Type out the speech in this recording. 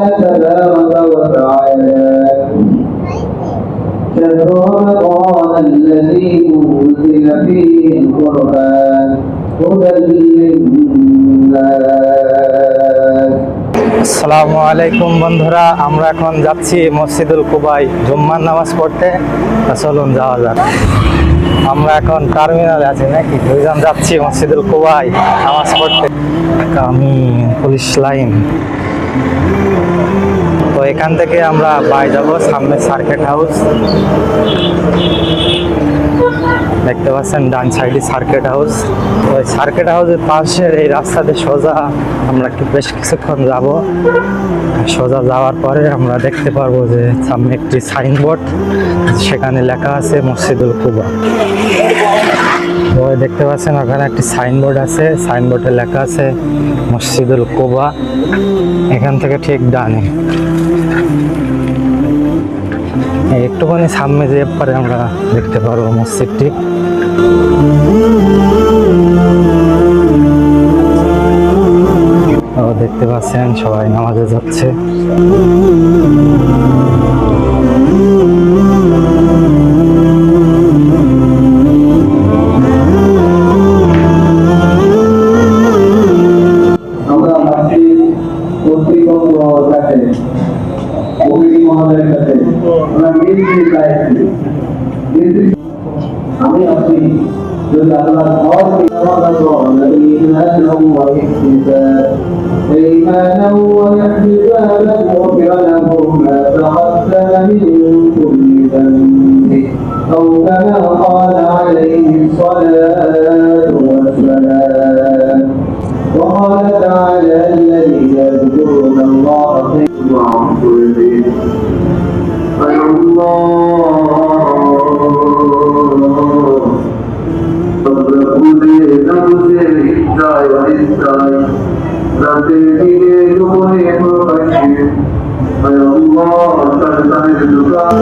تبارك وتعالى شهر رمضان الذي أنزل فيه القرآن هدى للناس আসসালামু আলাইকুম বন্ধুরা আমরা এখন যাচ্ছি মসজিদুল কুবাই জুম্মার নামাজ পড়তে তা চলুন যাওয়া যাক আমরা এখন টার্মিনালে আছি নাকি দুইজন যাচ্ছি মসজিদুল কুবাই নামাজ পড়তে আমি পুলিশ লাইন তো এখান থেকে আমরা বাই যাব, সামনে সার্কেট হাউস দেখতে পাচ্ছেন, ডান সাইডে সার্কেট হাউস ওই সার্কিট হাউসের পাশের এই রাস্তাতে সোজা আমরা বেশ কিছুক্ষণ যাব। সোজা যাওয়ার পরে আমরা দেখতে পারব যে সামনে একটি সাইনবোর্ড সেখানে লেখা আছে মসজিদুল কুবা। ওই দেখতে পাচ্ছেন, ওখানে একটি সাইনবোর্ড আছে। সাইনবোর্ডে লেখা আছে মসজিদুল কুবা। এখান থেকে ঠিক ডানে। একটুখানি সামনে যেয়ে পরে আমরা দেখতে পারব মসজিদটি। দেখতে পাচ্ছেন সবাই নামাজে যাচ্ছে। আমরা আমি আপনি যদি আল্লাহ إيمانا واحتسابا غفر لهم ما تقدم من كل ذنب أو كما قال عليه الصلاة والسلام وقال تعالى الذين يذكرون الله خيرا كل রাতে দিনে গোপনে প্রকাশ্যে আল্লাহ। সরকারের দোকান